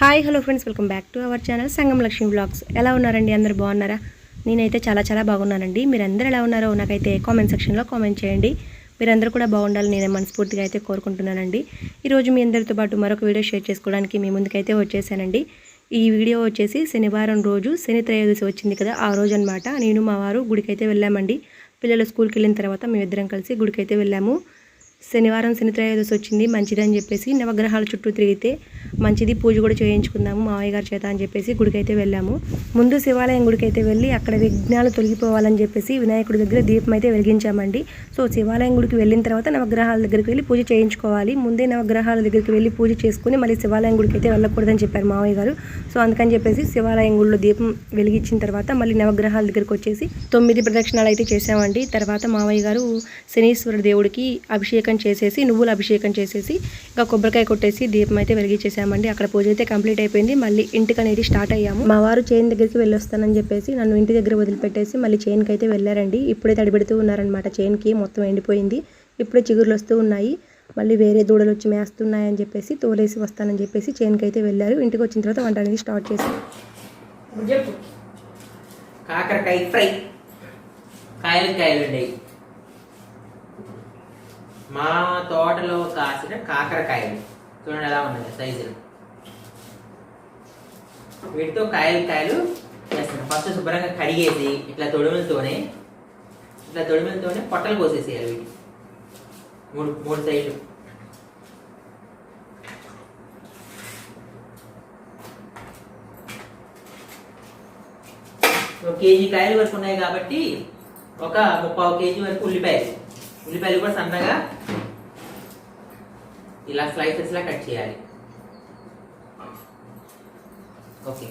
Hi hello friends welcome back to our channel Sangam Lakshmi blogs ఎలా ఉన్నారండి? అందరు బాగున్నారా? నేనైతే చాలా చాలా బాగున్నానండి. మీరందరూ ఎలా ఉన్నారో నాకైతే కామెంట్ సెక్షన్లో కామెంట్ చేయండి. మీరందరూ కూడా బాగుండాలని నేను మనస్ఫూర్తిగా అయితే కోరుకుంటున్నానండి. ఈరోజు మీ అందరితో పాటు మరొక వీడియో షేర్ చేసుకోవడానికి మీ ముందుకైతే వచ్చేసానండి. ఈ వీడియో వచ్చేసి శనివారం రోజు శని త్రయోదశి వచ్చింది కదా ఆ రోజు అనమాట నేను మా వారు గుడికైతే వెళ్ళామండి. పిల్లలు స్కూల్కి వెళ్ళిన తర్వాత మేమిద్దరం కలిసి గుడికైతే వెళ్ళాము. శనివారం శని త్రయోదశి వచ్చింది మంచిదని చెప్పేసి నవగ్రహాల చుట్టూ తిరిగితే మంచిది పూజ కూడా చేయించుకుందాము మావయ్య గారి చేత అని చెప్పేసి గుడికైతే వెళ్ళాము. ముందు శివాలయం గుడికైతే వెళ్ళి అక్కడ విఘ్నాలు తొలగిపోవాలని చెప్పేసి వినాయకుడి దగ్గర దీపం అయితే వెలిగించామండి. సో శివాలయం గుడికి వెళ్ళిన తర్వాత నవగ్రహాల దగ్గరికి వెళ్ళి పూజ చేయించుకోవాలి. ముందే నవగ్రహాల దగ్గరికి వెళ్ళి పూజ చేసుకుని మళ్ళీ శివాలయం గుడికి అయితే వెళ్ళకూడదని చెప్పారు మావయ్య గారు. సో అందుకని చెప్పేసి శివాలయం గుడిలో దీపం వెలిగించిన తర్వాత మళ్ళీ నవగ్రహాల దగ్గరికి వచ్చేసి తొమ్మిది ప్రదక్షిణాలు అయితే చేసామండి తర్వాత మావయ్య గారు శనీశ్వర దేవుడికి అభిషేకం చేసేసి నువ్వుల అభిషేకం చేసేసి ఇంకా కొబ్బరికాయ కొట్టేసి దీపం అయితే వెలిగించేసామండి. అక్కడ పూజ అయితే కంప్లీట్ అయిపోయింది. మళ్ళీ ఇంటికి అనేది స్టార్ట్ అయ్యాము. మా వారు చైన్ దగ్గరికి వెళ్ళొస్తానని చెప్పేసి నన్ను ఇంటి దగ్గర వదిలిపెట్టేసి మళ్ళీ చైన్కి అయితే వెళ్ళారండి. ఇప్పుడే తడిపెడుతూ ఉన్నారనమాట చైన్కి మొత్తం ఎండిపోయింది. ఇప్పుడే చిగురులు వస్తూ ఉన్నాయి. మళ్ళీ వేరే దూడలు వచ్చి మేస్తున్నాయని చెప్పేసి తోలేసి వస్తానని చెప్పేసి చైన్కి అయితే వెళ్ళారు. ఇంటికి వచ్చిన తర్వాత వంట అనేది స్టార్ట్ చేశారు. కాకరకాయ ఫ్రై. కాయలు కాయలు ఉండేవి మా తోటలో కాసిన కాకరకాయలు. చూడండి ఎలా ఉన్నాయి సైజులు వీటితో కాయలు కాయలు చేస్తాను ఫస్ట్ శుభ్రంగా కడిగేసి ఇట్లా తొడుములతోనే ఇట్లా తొడుములతోనే పొట్టలు కోసేసేయాలి వీటి మూడు మూడు సైజులు ఒక కేజీ కాయలు వరకు ఉన్నాయి కాబట్టి ఒక ముప్పావు కేజీ వరకు ఉల్లిపాయలు. ఉల్లిపాయలు కూడా సన్నగా ఇలా స్లైసెస్ లా కట్ చేయాలి. ఓకే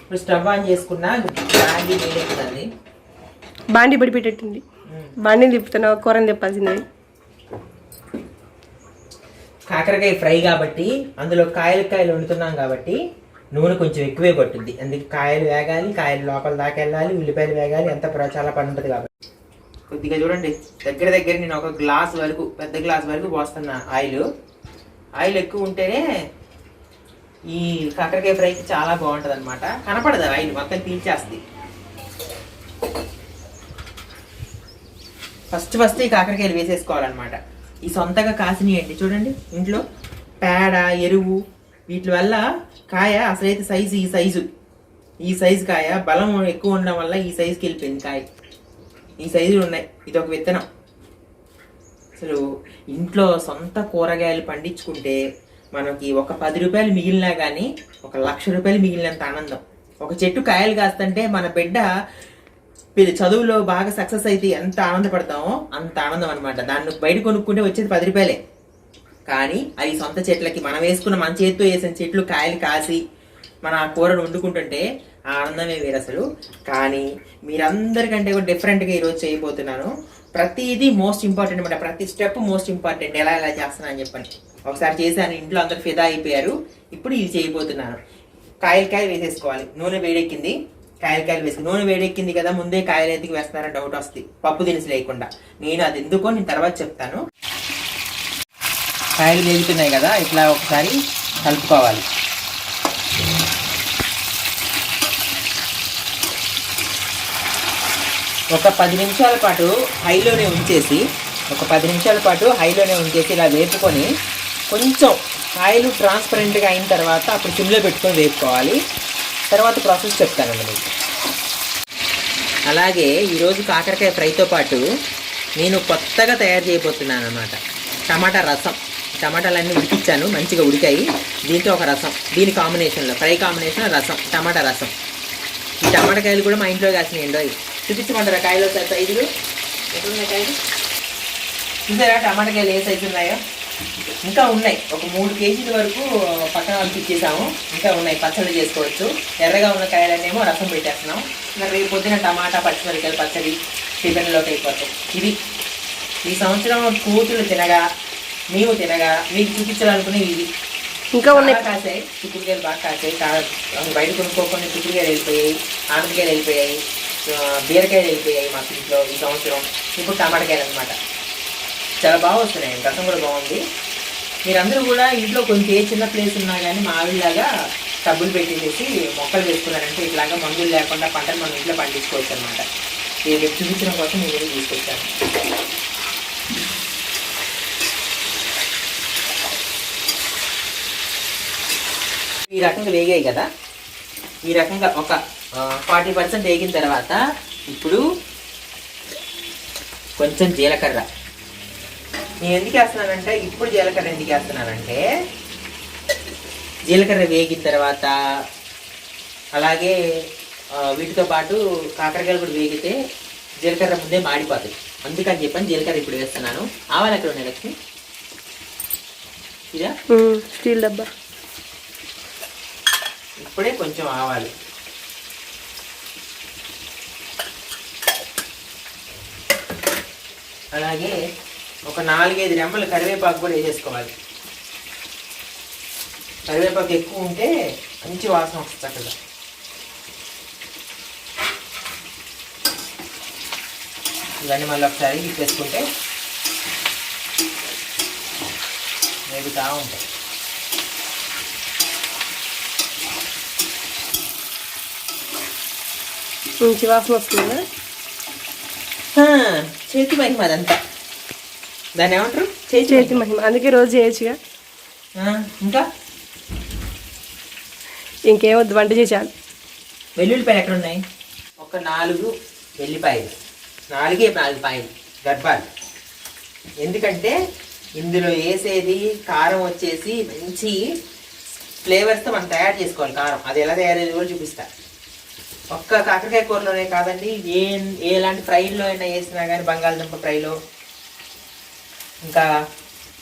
ఇప్పుడు స్టవ్ ఆన్ చేసుకున్న బ్రాండీ వేడెక్కుతుంది. బాండి బడి పెట్టేట్టుంది బాండిని తిప్పుతున్నావు కూరని తిప్పాల్సింది. కాకరకాయ ఫ్రై కాబట్టి అందులో కాయలు కాయలు వండుతున్నాం కాబట్టి నూనె కొంచెం ఎక్కువే పట్టుద్ది అందుకే కాయలు వేగాలి కాయలు లోపల దాకా వెళ్ళాలి ఉల్లిపాయలు వేగాలి ఎంత చాలా పని ఉంటుంది కాబట్టి. కొద్దిగా చూడండి దగ్గర దగ్గర నేను ఒక గ్లాస్ వరకు పెద్ద గ్లాస్ వరకు పోస్తున్నా ఆయిల్ ఆయిల్ ఎక్కువ ఉంటేనే ఈ కాకరకాయ ఫ్రైకి చాలా బాగుంటుంది అనమాట కనపడదు ఆయిల్? మొత్తం పీల్చేస్తుంది. ఫస్ట్ ఫస్ట్ ఈ కాకరకాయలు వేసేసుకోవాలన్నమాట. ఈ సొంతగా కాసినాయండి చూడండి ఇంట్లో. పేడ ఎరువు వీటి వల్ల కాయ అసలైతే సైజు ఈ సైజు ఈ సైజు కాయ బలం ఎక్కువ ఉండడం వల్ల ఈ సైజుకి వెళ్ళిపోయింది కాయ. ఈ సైజులు ఉన్నాయి. ఇది ఒక విత్తనం. అసలు ఇంట్లో సొంత కూరగాయలు పండించుకుంటే మనకి ఒక పది రూపాయలు మిగిలినా కానీ ఒక లక్ష రూపాయలు మిగిలినంత ఆనందం. ఒక చెట్టు కాయలు కాస్తంటే మన బిడ్డ చదువులో బాగా సక్సెస్ అయితే ఎంత ఆనందపడతామో అంత ఆనందం అనమాట దాన్ని బయట కొనుక్కుంటే వచ్చేది పది రూపాయలే. కానీ అవి సొంత చెట్లకి మనం వేసుకున్న మన చేతితో వేసిన చెట్లు కాయలు కాసి మన ఆ కూరను వండుకుంటుంటే ఆనందమే వేరు అసలు. కానీ మీరందరికంటే కూడా డిఫరెంట్గా ఈరోజు చేయబోతున్నాను. ప్రతిదీ మోస్ట్ ఇంపార్టెంట్ అనమాట ప్రతి స్టెప్ మోస్ట్ ఇంపార్టెంట్ ఎలా ఎలా చేస్తున్నా అని చెప్పండి. ఒకసారి చేశాను ఇంట్లో అందరు ఫిదా అయిపోయారు. ఇప్పుడు ఇది చేయబోతున్నాను. కాయలు కాయలు వేసేసుకోవాలి. నూనె వేడెక్కింది. కాయలు కాయలు వేసి నూనె వేడెక్కింది కదా ముందే కాయలు ఎత్తికి వేస్తున్నారని డౌట్ వస్తుంది. పప్పు దినుసు లేకుండా. నేను అది ఎందుకో నేను తర్వాత చెప్తాను. కాయలు వేగుతున్నాయి కదా ఇట్లా ఒకసారి కలుపుకోవాలి. ఒక పది నిమిషాల పాటు హైలోనే ఉంచేసి ఒక పది నిమిషాల పాటు హైలోనే ఉంచేసి ఇలా వేపుకొని కొంచెం ఆయిల్ ట్రాన్స్పరెంట్గా అయిన తర్వాత అప్పుడు సిమ్లో పెట్టుకొని వేపుకోవాలి. తర్వాత ప్రాసెస్ చెప్తానండి మీకు. అలాగే ఈరోజు కాకరకాయ ఫ్రైతో పాటు నేను కొత్తగా తయారు చేయబోతున్నాను అనమాట టమాటా రసం. టమాటాలన్నీ ఉడికిచ్చాను మంచిగా ఉడికాయి. దీంతో ఒక రసం. దీని కాంబినేషన్లో ఫ్రై కాంబినేషన్ రసం టమాటా రసం. ఈ టమాటా కాయలు కూడా మా ఇంట్లో కాసినాయండి అవి చూపించమంటారా కాయలు సైజులు ఎట్లున్నాయి కాయలు? చూసారా టమాటా కాయలు ఏ సైజు ఉన్నాయో? ఇంకా ఉన్నాయి. ఒక మూడు కేజీల వరకు పక్కన ఇచ్చేసాము. ఇంకా ఉన్నాయి. పచ్చడి చేసుకోవచ్చు. ఎర్రగా ఉన్న కాయలన్నేమో రసం పెట్టేస్తున్నాం. ఇంకా రేపు పొద్దున టమాటా పచ్చిమిరకాయలు పచ్చడి టిఫిన్లోకి అయిపోతాయి. ఇది ఈ సంవత్సరం కూతులు తినగా మేము తినగా మీకు చూపించాలనుకునేవి ఇవి. ఇంకా ఉన్నాయి. కాసాయి. చిక్కుడుకాయలు బాగా కాసాయి. బయట కొనుక్కోకుండా చిక్కుడుకాయలు వెళ్ళిపోయాయి ఆనపకాయలు వెళ్ళిపోయాయి. బీరకాయలు వెళ్ళిపోయాయి మా ఇంట్లో ఈ సంవత్సరం. ఇప్పుడు టమాటకాయలు అనమాట చాలా బాగా వస్తున్నాయి. రసం కూడా బాగుంది. మీరందరూ కూడా ఇంట్లో కొంచెం ఏ చిన్న ప్లేస్ ఉన్నా కానీ మా ఆవిడలాగా టబ్బులు పెట్టేసేసి మొక్కలు వేసుకున్నారంటే ఇట్లాగా మందులు లేకుండా పంటలు మనం ఇంట్లో పండించుకోవచ్చు అనమాట ఇది చూపించడం కోసం నేను తీసుకొచ్చాను. ఈ రకంగా వేగాయి కదా? ఈ రకంగా ఒక ఫార్టీ పర్సెంట్ వేగిన తర్వాత ఇప్పుడు కొంచెం జీలకర్ర. నేను ఎందుకు వేస్తున్నానంటే ఇప్పుడు జీలకర్ర ఎందుకు వేస్తున్నానంటే జీలకర్ర వేగిన తర్వాత అలాగే వీటితో పాటు కాకరకాయలు కూడా వేగితే జీలకర్ర ముందే మాడిపోతాయి. అందుకని చెప్పని జీలకర్ర ఇప్పుడు వేస్తున్నాను. ఆవాలు ఎక్కడ ఉన్నాయి లక్ష్మి? ఇదా? స్టీల్ డబ్బా. ఇప్పుడే కొంచెం ఆవాలు. అలాగే ఒక నాలుగైదు రెమ్మలు కరివేపాకు కూడా వేసేసుకోవాలి. కరివేపాకు ఎక్కువ ఉంటే మంచి వాసన వస్తుంది చక్కగా. ఇవన్నీ మళ్ళీ ఒకసారి ఇప్పేసుకుంటే వేగుతూ ఉంటాయి. మంచి వాసన వస్తుందా? చేతి మహిమ అదంతా. దాన్ని ఏమంటారు? చేతి చేతి మహిమ. అందుకే రోజు చేయొచ్చుగా. ఇంకా? ఇంకేమొద్దు వంట చేసాను వెల్లుల్లిపాయలు ఎక్కడ ఉన్నాయి ఒక నాలుగు వెల్లిపాయలు. నాలుగే నాలుగు పాయలు గర్భాలు. ఎందుకంటే ఇందులో వేసేది కారం వచ్చేసి మంచి ఫ్లేవర్స్తో మనం తయారు చేసుకోవాలి కారం. అది ఎలా తయారయ్యేది కూడా చూపిస్తా. ఒక్క కాకరకాయ కూరలోనే కాదండి ఏ ఎలాంటి ఫ్రైలో అయినా వేసినా కానీ బంగాళదుంప ఫ్రైలో. ఇంకా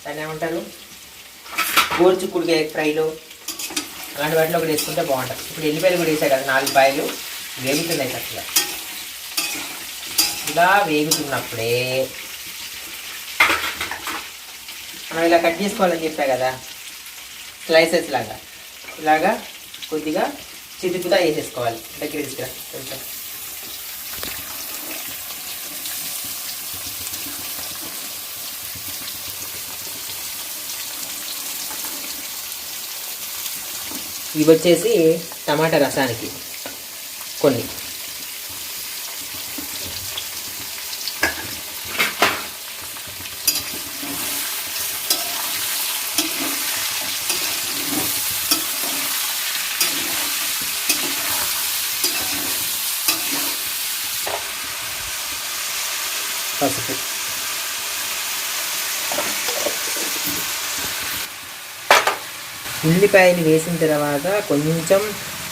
దాన్ని ఏమంటారు? గోరుచుక్కుడుకాయ ఫ్రైలో. అలాంటి వాటిలో కూడా వేసుకుంటే బాగుంటుంది. ఇప్పుడు ఎల్లిపాయలు కూడా వేసాయి కదా నాలుగు పాయలు. వేగుతున్నాయి చక్కగా. ఇలా వేగుతున్నప్పుడే మనం ఇలా కట్ చేసుకోవాలని చెప్పా కదా స్లైసెస్ లాగా. ఇలాగా కొద్దిగా చితుకుతా వేసేసుకోవాలి దగ్గర తీసుకురా కొంచెం ఇవి వచ్చేసి టమాటా రసానికి కొన్ని. పసుపు ఉల్లిపాయలు వేసిన తర్వాత కొంచెం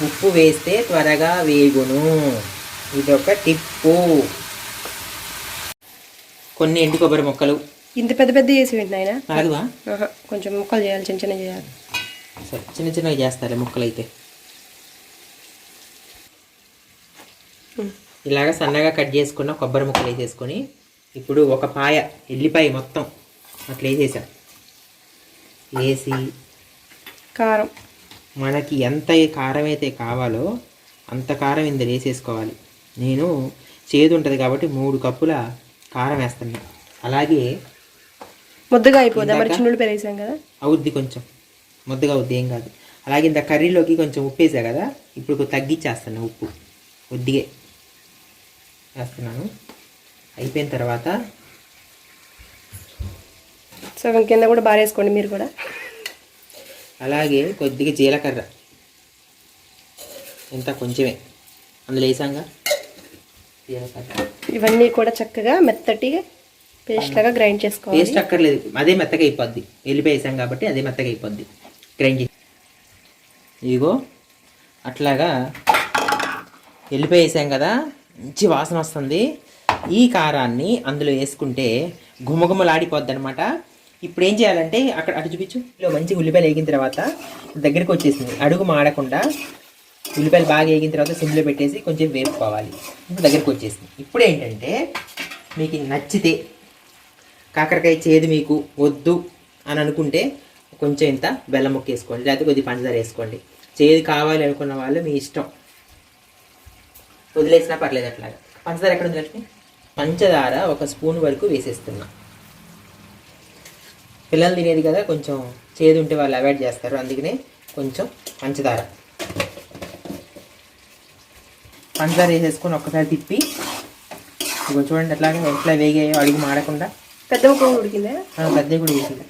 ఉప్పు వేస్తే త్వరగా వేగును. ఇదొక టిప్పు. కొన్ని ఎండు కొబ్బరి ముక్కలు. ఇంత పెద్ద పెద్ద చేసి కాదువా? కొంచెం ముక్కలు చేయాలి చిన్న చిన్న చేయాలి. సరే చిన్న చిన్నగా చేస్తారు ముక్కలు అయితే. ఇలాగ సన్నగా కట్ చేసుకున్న కొబ్బరి ముక్కలు వేసేసుకొని ఇప్పుడు ఒక పాయ ఎల్లిపాయ మొత్తం అట్లా వేసేసాం. వేసి కారం. మనకి ఎంత కారం అయితే కావాలో అంత కారం ఇందులో వేసేసుకోవాలి. నేను చేదు ఉంటుంది కాబట్టి మూడు కప్పుల కారం వేస్తున్నా. అలాగే ముద్దగా అయిపోదా? మరి పెరిగేసాం కదా? అవుద్ది కొంచెం. ముద్దగా అవుద్ది ఏం కాదు. అలాగే ఇంత కర్రీలోకి కొంచెం ఉప్పు వేసా కదా ఇప్పుడు తగ్గించేస్తాను ఉప్పు. కొద్దిగే వేస్తున్నాను. అయిపోయిన తర్వాత సగం కింద కూడా బారేసుకోండి మీరు కూడా. అలాగే కొద్దిగా జీలకర్ర. ఇంత కొంచెమే. అందులో వేసాంగా? జీలకర్ర. ఇవన్నీ కూడా చక్కగా మెత్తటిగా పేస్ట్ లాగా గ్రైండ్ చేసుకోవాలి. పేస్ట్ అక్కర్లేదు. అదే మెత్తగా అయిపోద్ది. వెళ్ళిపోయి వేసాం కాబట్టి అదే మెత్తగా అయిపోద్ది. గ్రైండ్ చేసి. ఇదిగో అట్లాగా వెళ్ళిపోయి వేసాం కదా. మంచి వాసన వస్తుంది. ఈ కారాన్ని అందులో వేసుకుంటే గుమగుమలాడిపోద్ది అనమాట ఇప్పుడు ఏం చేయాలంటే అక్కడ అటు చూపించు. ఇలా మంచి ఉల్లిపాయలు వేగిన తర్వాత దగ్గరికి వచ్చేసింది. అడుగు మాడకుండా ఉల్లిపాయలు బాగా వేగిన తర్వాత సిమ్లో పెట్టేసి కొంచెం వేపుకోవాలి. ఇప్పుడు దగ్గరికి వచ్చేసింది. ఇప్పుడు ఏంటంటే మీకు నచ్చితే కాకరకాయ చేదు మీకు వద్దు అని అనుకుంటే కొంచెం ఇంత బెల్లం ముక్క వేసుకోండి. లేకపోతే కొద్దిగా పంచదార వేసుకోండి. చేదు కావాలి అనుకున్న వాళ్ళు మీ ఇష్టం. వదిలేసినా పర్లేదు అట్లాగా. పంచదార ఎక్కడ ఉంది లక్ష్మి? పంచదార ఒక స్పూన్ వరకు వేసేస్తున్నా. పిల్లలు తినేది కదా కొంచెం చేదు ఉంటే వాళ్ళు అవాయిడ్ చేస్తారు. అందుకనే కొంచెం పంచదార. పంచదార వేసేసుకొని ఒక్కసారి తిప్పి ఇగో చూడండి ఎట్లాగా ఎట్లా వేగాయో అడుగు మాడకుండా పెద్ద ముక్క ఉడికిందే? ఆ, పెద్దవి కూడా వేసింది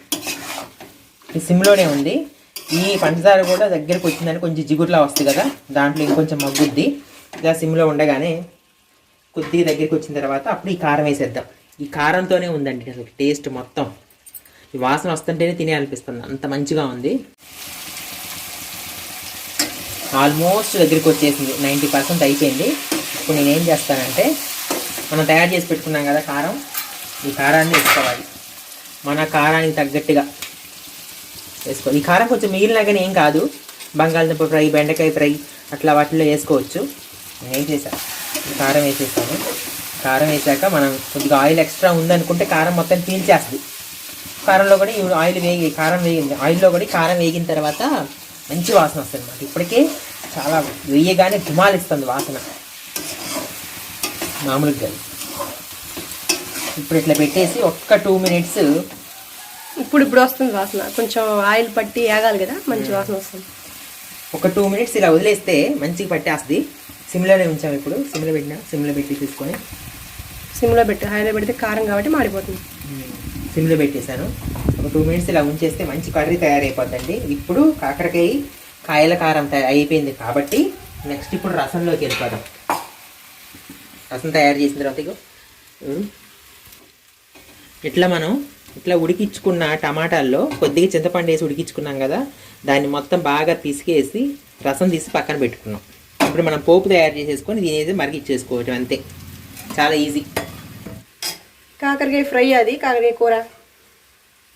ఈ సిమ్లోనే ఉంది. ఈ పంచదార కూడా దగ్గరకు వచ్చిందని కొంచెం జిగురులా వస్తుంది కదా దాంట్లో ఇంకొంచెం మగ్గుద్ది. ఇలా సిమ్లో ఉండగానే కొద్దిగా దగ్గరికి వచ్చిన తర్వాత అప్పుడు ఈ కారం వేసేద్దాం. ఈ కారంతోనే ఉందండి అసలు టేస్ట్ మొత్తం. ఈ వాసన వస్తుంటేనే తినే అనిపిస్తుంది అంత మంచిగా ఉంది. ఆల్మోస్ట్ దగ్గరికి వచ్చేసింది. నైంటీ పర్సెంట్ అయిపోయింది. ఇప్పుడు నేను ఏం చేస్తానంటే మనం తయారు చేసి పెట్టుకున్నాం కదా కారం ఈ కారాన్ని వేసుకోవాలి. మన కారానికి తగ్గట్టుగా వేసుకోవాలి ఈ కారం కొంచెం మిగిలినా కానీ ఏం కాదు. బంగాళదుంప ఫ్రై బెండకాయ ఫ్రై అట్లా వాటిలో వేసుకోవచ్చు. నేను ఏం చేశాను కారం వేసేసాను కారం వేసాక మనం కొద్దిగా ఆయిల్ ఎక్స్ట్రా ఉందనుకుంటే కారం మొత్తం పీల్చేస్తుంది. కారంలో కూడా ఈ ఆయిల్ వేగి కారం వేగింది. ఆయిల్లో కూడా కారం వేగిన తర్వాత మంచి వాసన వస్తుంది అన్నమాట ఇప్పటికే చాలా వేయగానే ధుమాలిస్తుంది వాసన. మామూలుగా కాదు. ఇప్పుడు ఇట్లా పెట్టేసి ఒక్క టూ మినిట్స్ ఇప్పుడు ఇప్పుడు వస్తుంది వాసన. కొంచెం ఆయిల్ పట్టి ఆగాలి కదా మంచి వాసన వస్తుంది. ఒక టూ మినిట్స్ ఇలా వదిలేస్తే మంచిగా పట్టేస్తుంది. సిమ్లోనే ఉంచాము ఇప్పుడు? సిమ్లో పెట్టిన? సిమ్లో పెట్టి తీసుకొని? సిమ్లో పెట్టి. హైలో పెడితే కారం కాబట్టి మాడిపోతుంది. సిమ్లో పెట్టేశాను. ఒక టూ మినిట్స్ ఇలా ఉంచేస్తే మంచి కర్రీ తయారైపోద్దండి. ఇప్పుడు కాకరకాయ కాయల కారం తయారు అయిపోయింది కాబట్టి నెక్స్ట్ ఇప్పుడు రసంలోకి వెళ్ళిపోదాం. రసం తయారు చేసిన తర్వాత ఇగో. ఉమ్. ఇట్లా మనం ఇట్లా ఉడికించుకున్న టమాటాల్లో కొద్దిగా చింతపండు వేసి ఉడికించుకున్నాం కదా దాన్ని మొత్తం బాగా పిసికేసి రసం తీసి పక్కన పెట్టుకున్నాం. ఇప్పుడు మనం పోపు తయారు చేసేసుకొని దీని మరిగిచ్చేసుకోవటం అంతే. చాలా ఈజీ కాకరకాయ ఫ్రై అది కాకరకాయ కూర.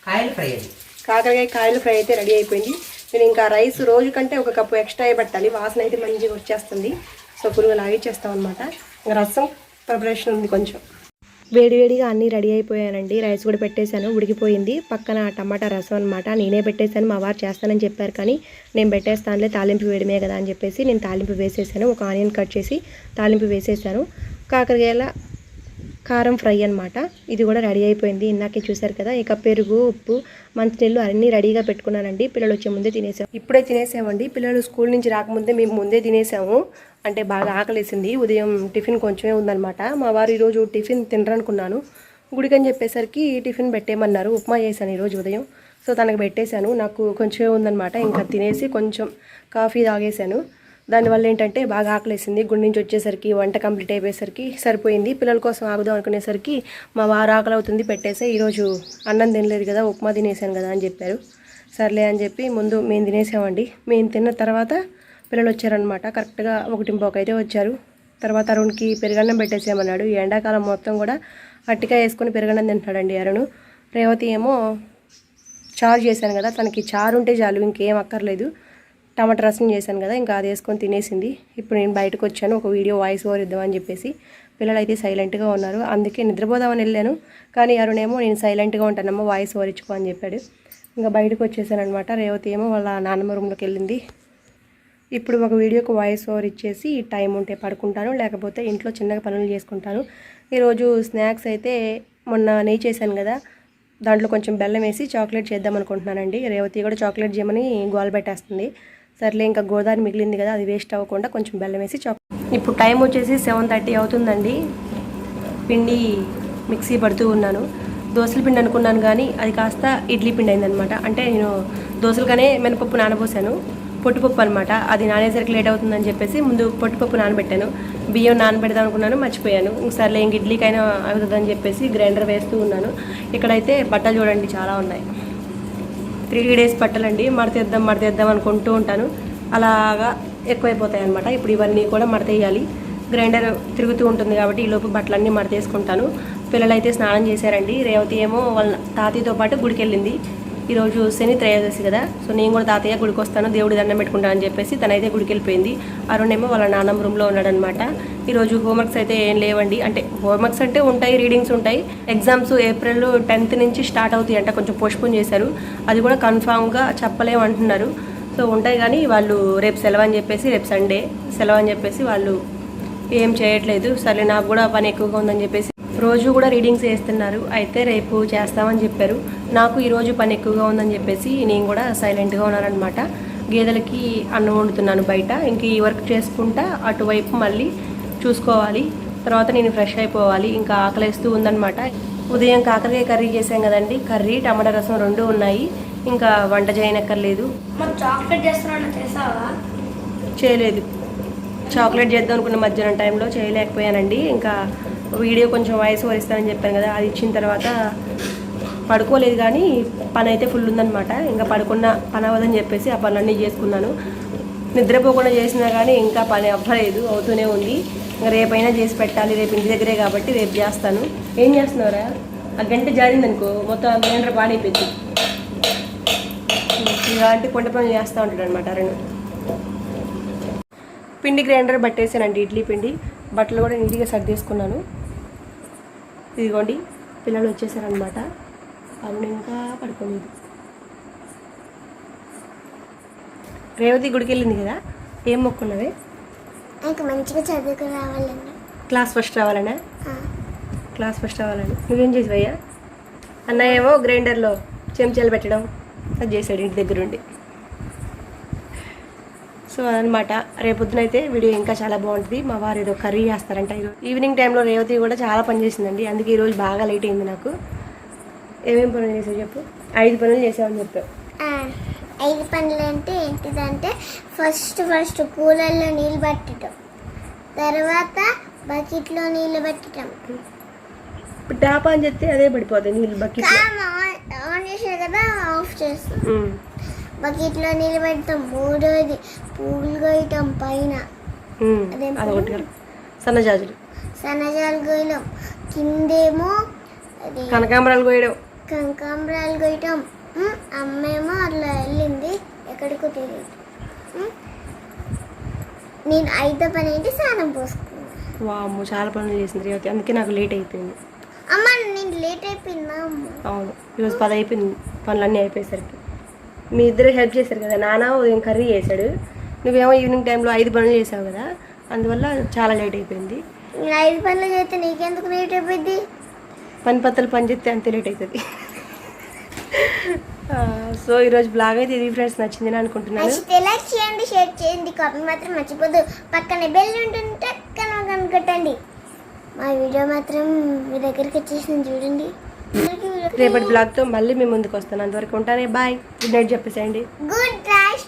కాయలు ఫ్రై అది. కాకరకాయ కాయలు ఫ్రై అయితే రెడీ అయిపోయింది. నేను ఇంకా రైస్ రోజు కంటే ఒక కప్పు ఎక్స్ట్రా పెట్టాలి. వాసన అయితే మంచిగా వచ్చేస్తుంది. సో పురుగు లాగిచ్చేస్తాం అనమాట ఇంకా రసం ప్రిపరేషన్ ఉంది కొంచెం. వేడివేడిగా అన్నీ రెడీ అయిపోయానండి. రైస్ కూడా పెట్టేశాను. ఉడికిపోయింది. పక్కన టమాటా రసం అనమాట నేనే పెట్టేశాను. మా వారు చేస్తానని చెప్పారు కానీ నేను పెట్టేస్తానులే. తాలింపు వేయడమే కదా అని చెప్పేసి నేను తాలింపు వేసేసాను. ఒక ఆనియన్ కట్ చేసి తాలింపు వేసేసాను. కాకరకాయల కారం ఫ్రై అన్నమాట. ఇది కూడా రెడీ అయిపోయింది. ఇందాకే చూశారు కదా ఇక పెరుగు ఉప్పు మంచినీళ్ళు అన్నీ రెడీగా పెట్టుకున్నానండి. పిల్లలు వచ్చే ముందే తినేసాము ఇప్పుడే తినేసామండి. పిల్లలు స్కూల్ నుంచి రాకముందే మేము ముందే తినేసాము. అంటే బాగా ఆకలేసింది. ఉదయం టిఫిన్ కొంచెమే ఉందనమాట మా వారు ఈరోజు టిఫిన్ తినరనుకున్నాను. గుడికి అని చెప్పేసరికి టిఫిన్ పెట్టేయమన్నారు. ఉప్మా చేశాను ఈరోజు ఉదయం. సో తనకు పెట్టేశాను. నాకు కొంచెమే ఉందనమాట ఇంకా తినేసి కొంచెం కాఫీ తాగేశాను. దానివల్ల ఏంటంటే బాగా ఆకలేసింది. గుడి నుంచి వచ్చేసరికి వంట కంప్లీట్ అయిపోయేసరికి సరిపోయింది. పిల్లల కోసం ఆగుదాం అనుకునేసరికి మా వారు ఆకలి అవుతుంది పెట్టేసే ఈరోజు అన్నం తినలేదు కదా ఉప్మా తినేసాను కదా అని చెప్పారు. సర్లే అని చెప్పి ముందు మేము తినేసామండి. మేము తిన్న తర్వాత పిల్లలు వచ్చారనమాట కరెక్ట్గా ఒకటి అయితే వచ్చారు. తర్వాత అరుణ్కి పెరుగన్నం పెట్టేసామన్నాడు ఈ ఎండాకాలం మొత్తం కూడా అట్టిగా వేసుకొని పెరుగన్నం తింటాడండి అరుణ్. రేవతి ఏమో చారు చేశాను కదా తనకి చారు ఉంటే చాలు ఇంకేం అక్కర్లేదు. టమాటా రసం చేశాను కదా ఇంకా అది వేసుకొని తినేసింది. ఇప్పుడు నేను బయటకు వచ్చాను ఒక వీడియో వాయిస్ ఓవర్ ఇద్దామని చెప్పేసి. పిల్లలు అయితే సైలెంట్గా ఉన్నారు. అందుకే నిద్రపోదామని వెళ్ళాను. కానీ అరుణేమో నేను సైలెంట్గా ఉంటానమ్మా వాయిస్ ఓవర్ ఇచ్చుకో అని చెప్పాడు. ఇంకా బయటకు వచ్చేసాను అనమాట రేవతి ఏమో వాళ్ళ నాన్నమ్మ రూమ్లోకి వెళ్ళింది. ఇప్పుడు ఒక వీడియోకి వాయిస్ ఓవర్ ఇచ్చేసి టైం ఉంటే పడుకుంటాను లేకపోతే ఇంట్లో చిన్నగా పనులు చేసుకుంటాను. ఈరోజు స్నాక్స్ అయితే మొన్న నెయ్యి చేశాను కదా దాంట్లో కొంచెం బెల్లం వేసి చాక్లెట్ చేద్దాం అనుకుంటున్నానండి రేవతి కూడా చాక్లెట్ చేయమని గోల్ పెట్టేస్తుంది. సర్లే ఇంకా గోదావరి మిగిలింది కదా అది వేస్ట్ అవ్వకుండా కొంచెం బెల్లం వేసి చాప్ ఇప్పుడు టైం వచ్చేసి సెవెన్ థర్టీ అవుతుందండి. పిండి మిక్సీ పడుతూ ఉన్నాను. దోశల పిండి అనుకున్నాను కానీ అది కాస్త ఇడ్లీ పిండి అయిందనమాట అంటే నేను దోశలుగానే మినపప్పు నానబోసాను. పొట్టుపప్పు అనమాట అది నానేసరికి లేట్ అవుతుందని చెప్పేసి ముందు పొట్టుపప్పు నానబెట్టాను. బియ్యం నానబెడదాం అనుకున్నాను మర్చిపోయాను. ఇంక సర్లే ఇంక ఇడ్లీకైనా అవుతుందని చెప్పేసి గ్రైండర్ వేస్తూ ఉన్నాను. ఇక్కడైతే బట్టలు చూడండి చాలా ఉన్నాయి. Three days పట్టాలండి. మడతేద్దాం మడతేద్దాం అనుకుంటూ ఉంటాను. అలాగా ఎక్కువైపోతాయి అనమాట ఇప్పుడు ఇవన్నీ కూడా మడతేయాలి. గ్రైండర్ తిరుగుతూ ఉంటుంది కాబట్టి ఈ లోపు బట్టలన్నీ మడతేసుకుంటాను. పిల్లలైతే స్నానం చేశారండి. రేవతి ఏమో వాళ్ళ తాతయ్యతో పాటు గుడికి వెళ్ళింది ఈరోజు శని త్రయోదశి కదా సో నేను కూడా తాతయ్య గుడికి వస్తాను దేవుడి దండం పెట్టుకుంటాను అని చెప్పేసి తనైతే గుడికి వెళ్ళిపోయింది. అరుణ్ ఏమో వాళ్ళ నాన్నమ్మ రూమ్లో ఉన్నాడనమాట ఈరోజు హోంవర్క్స్ అయితే ఏం లేవండి. అంటే హోంవర్క్స్ అంటే ఉంటాయి రీడింగ్స్ ఉంటాయి. ఎగ్జామ్స్ ఏప్రిల్ టెన్త్ నుంచి స్టార్ట్ అవుతాయి అంట కొంచెం పోస్ట్పోన్ చేశారు. అది కూడా కన్ఫామ్గా చెప్పలేము అంటున్నారు. సో ఉంటాయి కానీ వాళ్ళు రేపు సెలవు అని చెప్పేసి రేపు సండే సెలవు అని చెప్పేసి వాళ్ళు ఏం చేయట్లేదు. సరే నాకు కూడా పని ఎక్కువగా ఉందని చెప్పేసి రోజు కూడా రీడింగ్స్ వేస్తున్నారు. అయితే రేపు చేస్తామని చెప్పారు. నాకు ఈరోజు పని ఎక్కువగా ఉందని చెప్పేసి నేను కూడా సైలెంట్గా ఉన్నానమాట గేదెలకి అన్నం వండుతున్నాను బయట. ఇంక ఈ వర్క్ చేసుకుంటా అటువైపు మళ్ళీ చూసుకోవాలి. తర్వాత నేను ఫ్రెష్ అయిపోవాలి. ఇంకా ఆకలేస్తూ ఉందన్నమాట. ఉదయం కాకరకాయ కర్రీ చేసాం కదండి. కర్రీ టమాటా రసం రెండు ఉన్నాయి. ఇంకా వంట చేయనక్కర్లేదు. చాక్లెట్ చేస్తున్నా చేసావా? చేయలేదు. చాక్లెట్ చేద్దాం అనుకున్న మధ్యాహ్నం టైంలో చేయలేకపోయానండి. ఇంకా వీడియో కొంచెం వాయిస్ ఓవర్ ఇస్తానని చెప్పాను కదా అది ఇచ్చిన తర్వాత పడుకోలేదు కానీ పని అయితే ఫుల్ ఉందన్నమాట. ఇంకా పడుకున్న పని అవ్వదని చెప్పేసి ఆ పనులన్నీ చేసుకున్నాను. నిద్రపోకుండా చేసినా కానీ ఇంకా పని అవ్వలేదు అవుతూనే ఉంది. ఇంకా రేపైనా చేసి పెట్టాలి రేపు ఇంటి దగ్గరే కాబట్టి రేపు చేస్తాను. ఏం చేస్తున్నారా ఆ గంట జారింది అనుకో మొత్తం ఆ గ్రైండర్ పాడైపోయింది. ఇలాంటి కొండ పనులు చేస్తూ ఉంటాడు అనమాట రెండు పిండి గ్రైండర్ పట్టేసానండి ఇడ్లీ పిండి. బట్టలు కూడా నీట్గా సర్దేసుకున్నాను. ఇదిగోండి పిల్లలు వచ్చేసారనమాట పనులు ఇంకా పడుకోలేదు. రేవతి గుడికి వెళ్ళింది కదా? ఏం మొక్కున్నది మంచిగా చదువుకు రావాలన్నా. క్లాస్ ఫస్ట్ రావాలనా? క్లాస్ ఫస్ట్ రావాలని. నువ్వేం చేసావయ్యా? అన్నయ్య ఏమో గ్రైండర్లో చెంచాలు పెట్టడం అది చేశాడు ఇంటి దగ్గర ఉండి సో అదనమాట రేపొద్దునైతే వీడియో ఇంకా చాలా బాగుంటుంది. మా వారు ఏదో కర్రీ చేస్తారంట. ఈరోజు ఈవినింగ్ టైంలో రేవతి కూడా చాలా పని చేసిందండి. అందుకే ఈరోజు బాగా లేట్ అయింది నాకు. ఏమేమి పనులు చేసావు చెప్పు? ఐదు పనులు చేసావని చెప్పావు. ఐదు పనులు అంటే ఏంటిదంటే ఫస్ట్ ఫస్ట్ కూలర్లో నీళ్ళు పట్టడం. తర్వాత బకెట్లో నీళ్ళు పెట్టడం. ఇప్పుడు టాపా అని చెప్తే అదే పడిపోతుంది నీళ్ళు బకెట్ ఆన్ చేసే కదా ఆఫ్ చేస్తాం. బకెట్లో నీళ్ళు పెడతాం మూడోది పూలు కొయ్యటం పైన అదేం అదొకటి సన్నజాజులు. సన్నజాలు కొయ్యడం కిందేమో అది కనకాంబరాలు కోయడం కనకాంబరాలు కొయ్యటం అమ్మేమో అట్లా వెళ్ళింది. ఎక్కడికో తెలియదు నేను ఐదో పని ఏంటి స్నానం పోసుకున్నాను వాము చాలా పనులు చేసింది రేవతి. అందుకే నాకు లేట్ అయిపోయింది. అమ్మ నేను లేట్ అయిపోయిందా అవును ఈరోజు పది అయిపోయింది. పనులన్నీ అయిపోయేసరికి. మీ ఇద్దరు హెల్ప్ చేశారు కదా. నాన్న ఉదయం కర్రీ చేశాడు. నువ్వేమో ఈవినింగ్ టైంలో ఐదు పనులు చేసావు కదా. అందువల్ల చాలా లేట్ అయిపోయింది. నేను ఐదు పనులు చేస్తే నీకెందుకు లేట్ అయిపోయింది? పని పత్తలు పని చేస్తే అంతే లేట్ అవుతుంది సో ఈరోజు బ్లాగ్ అయితే ఇది ఫ్రెండ్స్ నచ్చిందని అనుకుంటున్నాను. లైక్ చేయండి షేర్ చేయండి. కాపీ మాత్రం మర్చిపోదు పక్కన బెల్ ఉంటుంది టక్కన కనుకొట్టండి. మా వీడియో మాత్రం మీ దగ్గరికి వచ్చేసింది చూడండి. రేపటి బ్లాగ్తో మళ్ళీ మేము ముందుకు వస్తాను. అంతవరకు ఉంటానే. బాయ్. గుడ్ నైట్ చెప్పేసేయండి. Good rice